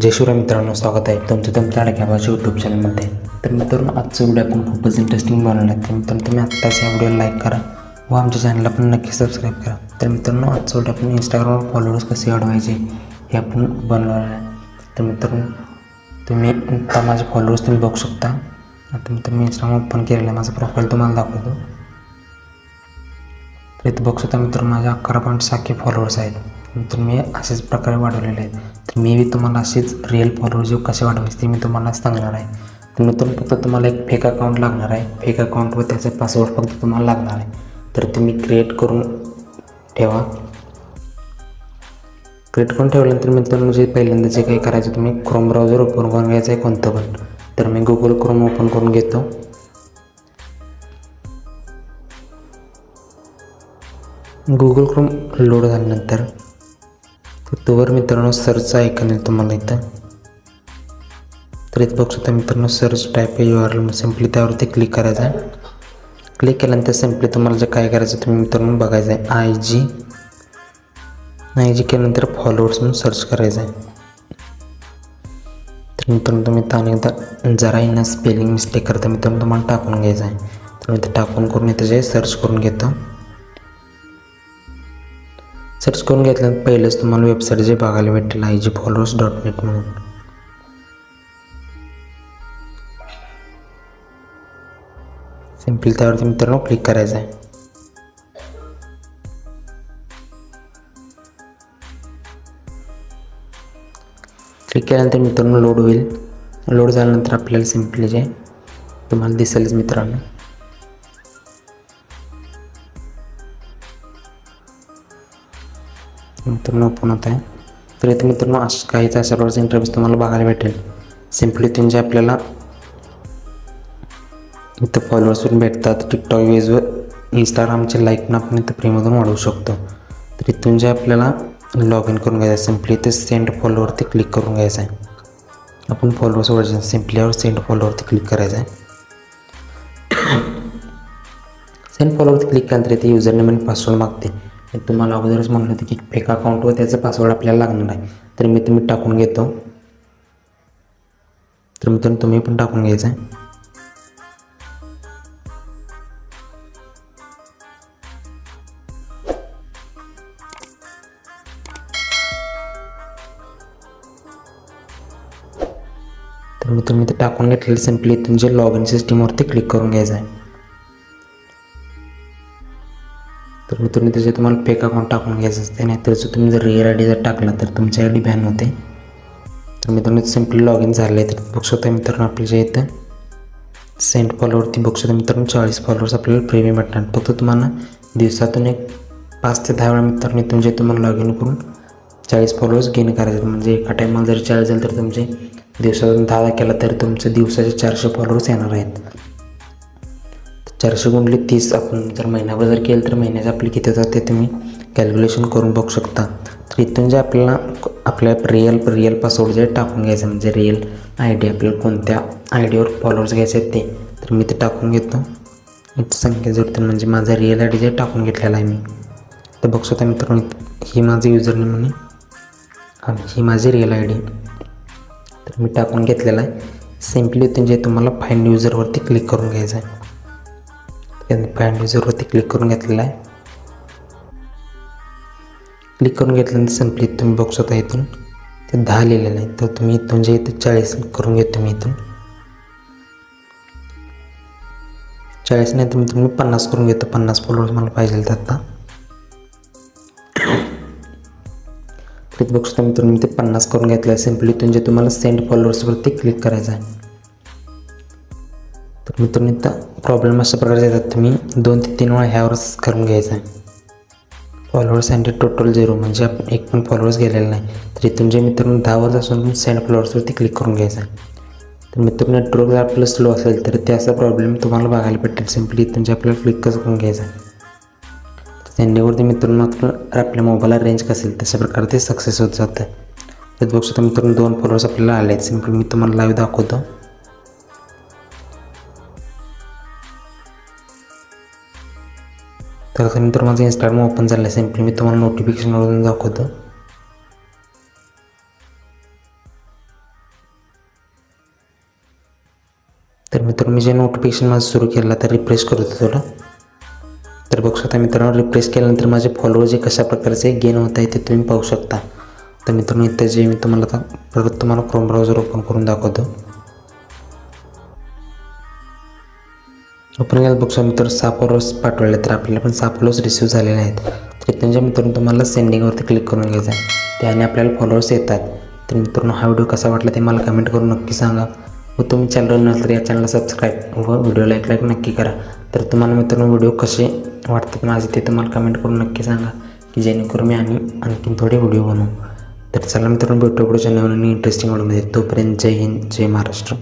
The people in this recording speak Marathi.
जय शिवराय मित्रांनो स्वागत आहे तुमचं तुमच्या अडक्याबाच्या यूट्यूब चॅनलमध्ये तर मित्रांनो आजचं व्हिडिओ आपण खूपच इंटरेस्टिंग बनवलं आहे. तर मित्रांनो तुम्ही आत्ताच या व्हिडिओला लाईक करा व आमच्या चॅनलला पण नक्की सबस्क्राईब करा. तर मित्रांनो आजचा व्हिडिओ आपण इंस्टाग्रामवर फॉलोअर्स कसे वाढवायचे हे आपण बनवणार आहे. तर मित्रांनो तुम्ही आता माझे फॉलोअर्स तुम्ही बघू शकता. आता मित्र मी इंस्टाग्राम ओपन केलेलं आहे. माझा प्रोफाईल तुम्हाला दाखवतो. तर इथं बघू शकता मित्र माझे अकरा पॉईंट सहाशे फॉलोअर्स आहेत. तर मी अशाच प्रकारे वाढवलेले आहेत. तर मी बी तुम्हाला असेच रिअल फॉलोअर्स कसे वाढवायचे ते मी तुम्हाला सांगणार आहे. तर मित्रांनो फक्त तुम्हाला एक फेक अकाउंट लागणार आहे. फेक अकाउंट व त्याचा पासवर्ड फक्त तुम्हाला लागणार आहे. तर तुम्ही क्रिएट करून ठेवा. क्रिएट करून ठेवल्यानंतर मित्रांनो जे पहिल्यांदा जे काही करायचं तुम्ही क्रोम ब्राउझर ओपन करून घ्यायचं आहे कोणतं पण. तर मी गुगल क्रोम ओपन करून घेतो. गुगल क्रोम लोड झाल्यानंतर तर मित्रांनो सर्च ऐकायला येईल तुम्हाला इथं. तर इथं बघू शकता मित्रांनो search type U R L simply त्यावरती क्लिक करायचं आहे. क्लिक केल्यानंतर सिम्पली तुम्हाला जे काय करायचं तुम्ही मित्रांनो बघायचं आहे. आय जी आय जी केल्यानंतर फॉलोअर्स म्हणून सर्च करायचं आहे. तर मित्रांनो तुम्ही इथं अनेकदा जरा येणं स्पेलिंग मिस्टेक करता मित्रांनो तुम्हाला टाकून घ्यायचं आहे. तर मी टाकून करून इथं जे सर्च करून घेतो. सर्च करून घेतल्यानंतर पहिलेच तुम्हाला वेबसाईट जे बघायला भेटेल I G followers dot net म्हणून. सिम्पली त्यावरती मित्रांनो क्लिक करायचं आहे. क्लिक केल्यानंतर मित्रांनो लोड होईल. लोड झाल्यानंतर आपल्याला सिम्पली जे तुम्हाला दिसेलच मित्रांनो. मित्रांनो ओपन होत आहे तर इथे मित्रांनो असं काही त्या प्रकारचा इंटरव्ह्यूज तुम्हाला बघायला भेटेल. सिम्पली म्हणजे आपल्याला इथं फॉलोअर्स पण भेटतात. टिकटॉक वेजवर इंस्टाग्रामचे लाईक पण आपण इथं फ्रीमधून वाढवू शकतो. तर इथून जे आपल्याला लॉग इन करून घ्यायचं आहे सिम्पली ते सेंड फॉलोवरती क्लिक करून घ्यायचं आहे. आपण फॉलोअर्स वर्जन सिम्पलीवर सेंड फॉलोवरती क्लिक करायचं आहे. सेंड फॉलोवरती क्लिक केल्यानंतर इथे युजर नेम आणि पासवर्ड मागते. मी तुम्हाला अगोदरच म्हणलं होतं की फेक अकाउंटवर त्याचा पासवर्ड आपल्याला लागणार आहे तर मी तुम्ही टाकून घेतो. तर मित्रांनो तुम्ही पण टाकून घ्यायचं आहे. तर मी तुम्ही ते टाकून घेतलेलं सिम्पली तुमच्या लॉग इन सिस्टीमवरती क्लिक करून घ्यायचं आहे. तर मी तुम्ही त्याचे तुम्हाला फेक अकाउंट टाकून घ्यायचं असते नाहीतर जर तुम्ही जर रिअल आय डी जर टाकला तर तुमची आय डी बॅन होते. तर मी तुम्ही सिम्पली लॉग इन झाले तर बघू शकता मित्रांनो आपल्या जे इथं सेंट फॉलोवरती बघू शकता मित्रांनो चाळीस फॉलोअर्स आपल्याला प्रीमियम भेटणार. फक्त तुम्हाला दिवसातून एक पाच ते दहा वेळा मित्रांनो तुमचे तुम्हाला लॉग इन करून चाळीस फॉलोअर्स गेन करायचे. म्हणजे एका टायमाला जर चाळीस झालं तर तुमचे दिवसातून दहा केला तर तुमचे दिवसाचे चारशे फॉलोअर्स येणार आहेत. चारशे गुणले तीस आपण जर महिनाभर जर केलं तर महिन्याचे आपले किती होतात ते तुम्ही कॅल्क्युलेशन करून बघू शकता. तर इथून जे आपल्याला आपल्या रिअल रिअल पासवर्ड जे टाकून घ्यायचं म्हणजे रिअल आय डी आपल्याला कोणत्या आय डीवर फॉलोअर्स घ्यायचे आहेत ते तर मी ते टाकून घेतो. इथं संख्या जोडते म्हणजे माझा रिअल आय डी जे टाकून घेतलेला आहे मी तर बघू शकता मित्रांनो ही माझं युजर नेम आणि ही माझी रिअल आय डी तर मी टाकून घेतलेला आहे. सिम्पली इथून जे तुम्हाला फाईंड युजरवरती क्लिक करून घ्यायचं आहे. फाईंड युजरवरती क्लिक करून घेतलेला आहे. क्लिक करून घेतल्यानंतर सिम्पली तुम्ही बघू शकता इथून ते दहा लिहिलेलं आहे. तर तुम्ही इथून जे इथे चाळीस करून घेतो तुम्ही इथून. चाळीस नाही तुम्ही तुम्ही पन्नास करून घेतो. पन्नास फॉलोअर्स मला पाहिजे तर आता. तर बघू शकता मित्रांनो मी ते पन्नास करून घेतलं आहे. सिम्पली तुमचे जे तुम्हाला सेंड फॉलोअर्सवरती क्लिक करायचं आहे. तर मित्रांनो इथं प्रॉब्लेम अशा प्रकारे येतात. तुम्ही दोन ते तीन वेळा ह्यावरच करून घ्यायचं आहे. फॉलोअर्स अँड टोटल झिरो म्हणजे आपण एक पण फॉलोअर्स गेलेला नाही. तर इथून जे मित्रांनो दहावर असून सेंड फॉलोअर्सवरती क्लिक करून घ्यायचं आहे. तर मित्रांनो नेटवर्क जर आपलं स्लो असेल तर ते असा प्रॉब्लेम तुम्हाला बघायला भेटेल. सिम्पली इथून जे आपल्याला क्लिक कसं करून घ्यायचं आहे. तर सेंडिंगवरती मित्रांनो आपल्या मोबाईलला रेंज कसेल तशा प्रकारे ते सक्सेस होत जातं. तर बघू शकता मित्रांनो दोन फॉलोअर्स आपल्याला आले आहेत सिम्पली मी तुम्हाला लाईव्ह दाखवतो. तर आता मी तर माझं इंस्टाग्राम ओपन झालं आहे सिम्पली मी तुम्हाला नोटिफिकेशन मिळून दाखवतो. तर मित्र मी जे नोटिफिकेशन माझं सुरू केलं तर रिफ्रेश करतो थोडं. तर बघू शकता मित्रांनो रिफ्रेश केल्यानंतर माझे फॉलोअर जे कशा प्रकारचे गेन होत आहे ते तुम्ही पाहू शकता. तर मित्रांनो इथं जे मी तुम्हाला परत तुम्हाला क्रोम ब्राउझर ओपन करून दाखवतो. ओपन केलं बघू मित्र पाठवले तर आपल्याला पण सहा रिसिव्ह रिसीव्ह झालेले नाहीत तर त्यांच्या मित्रांनो तुम्हाला सेंडिंगवरती क्लिक करून घ्यायचं आहे. त्याने आपल्याला फॉलोअर्स येतात. तर मित्रांनो हा व्हिडिओ कसा वाटला ते मला कमेंट करून नक्की सांगा. व तुम्ही चॅनल नसेल तर या चॅनलला सबस्क्राईब व व्हिडिओ लाईक लाईक नक्की करा. तर तुम्हाला मित्रांनो व्हिडिओ कसे वाटतात माझे ते तुम्हाला कमेंट करून नक्की सांगा. की जेणेकरून मी आणि आणखीन थोडे व्हिडिओ बनवू. तर चला मित्रांनो भेटू पुढच्या नवीन आणि इंटरेस्टिंग व्हिडिओमध्ये तोपर्यंत जय हिंद जय महाराष्ट्र.